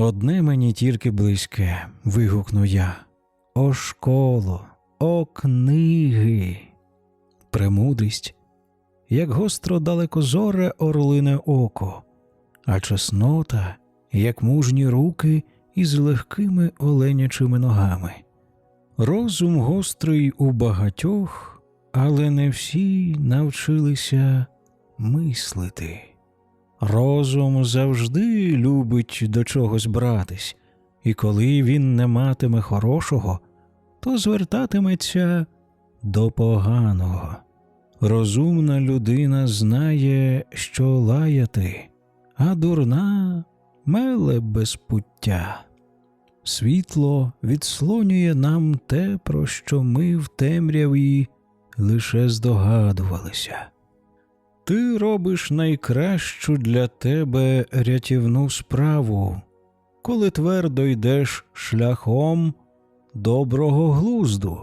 Одне мені тільки близьке, вигукнув я. О школо, о книги. Премудрість, як гостро далекозоре орлине око, а чеснота, як мужні руки із легкими оленячими ногами. Розум гострий у багатьох, але не всі навчилися мислити. Розум завжди любить до чогось братись, і коли він не матиме хорошого, то звертатиметься до поганого. Розумна людина знає, що лаяти, а дурна меле без пуття. Світло відслонює нам те, про що ми в темряві лише здогадувалися. Ти робиш найкращу для тебе рятівну справу, коли твердо йдеш шляхом доброго глузду.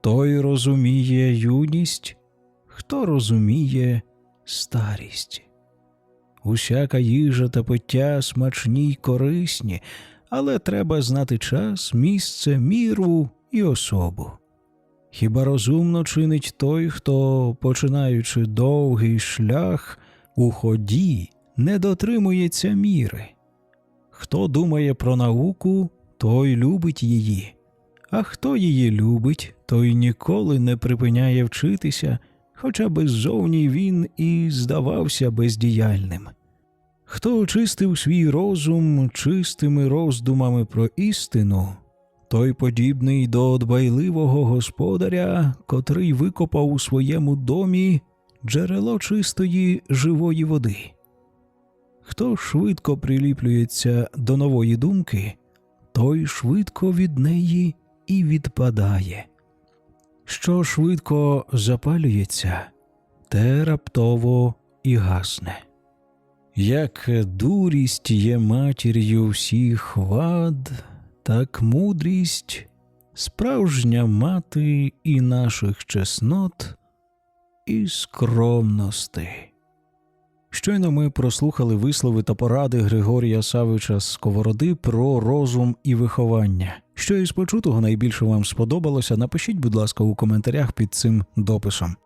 Той розуміє юність, хто розуміє старість. Усяка їжа та пиття смачні й корисні, але треба знати час, місце, міру і особу. Хіба розумно чинить той, хто, починаючи довгий шлях у ході, не дотримується міри? Хто думає про науку, той любить її, а хто її любить, той ніколи не припиняє вчитися, хоча беззовні він і здавався бездіяльним. Хто очистив свій розум чистими роздумами про істину, той подібний до дбайливого господаря, котрий викопав у своєму домі джерело чистої живої води. Хто швидко приліплюється до нової думки, той швидко від неї і відпадає. Що швидко запалюється, те раптово і гасне. Як дурість є матір'ю всіх вад, так мудрість справжня мати і наших чеснот, і скромності. Щойно ми прослухали вислови та поради Григорія Савича Сковороди про розум і виховання. Що із почутого найбільше вам сподобалося, напишіть, будь ласка, у коментарях під цим дописом.